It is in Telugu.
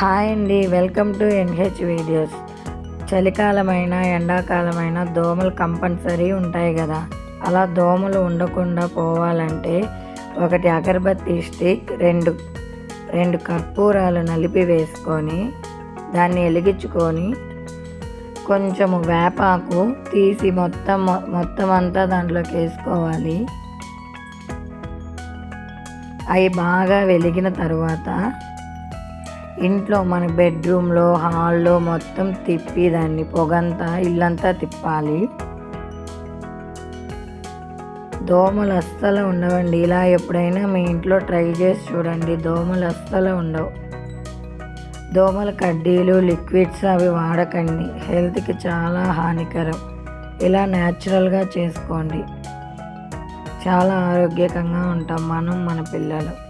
హాయ్ అండి వెల్కమ్ టు ఎన్హెచ్ వీడియోస్. చలికాలమైన ఎండాకాలమైన దోమలు కంపల్సరీ ఉంటాయి కదా. అలా దోమలు ఉండకుండా పోవాలంటే ఒకటి అగరబత్తి స్టిక్ రెండు రెండు కర్పూరాలు నలిపి వేసుకొని దాన్ని వెలిగించుకొని కొంచెము వేపాకు తీసి మొత్తం మొత్తం అంతా దాంట్లోకి వేసుకోవాలి. అవి బాగా వెలిగిన తర్వాత ఇంట్లో మన బెడ్రూమ్లో హాల్లో మొత్తం తిప్పి దాన్ని పొగంతా ఇల్లంతా తిప్పాలి. దోమలు అస్సలు ఉండవండి. ఇలా ఎప్పుడైనా మీ ఇంట్లో ట్రై చేసి చూడండి. దోమలు అస్సలు ఉండవు. దోమల కడ్డీలు లిక్విడ్స్ అవి వాడకండి. హెల్త్కి చాలా హానికరం. ఇలా న్యాచురల్గా చేసుకోండి. చాలా ఆరోగ్యకంగా ఉంటాం మనం మన పిల్లలు.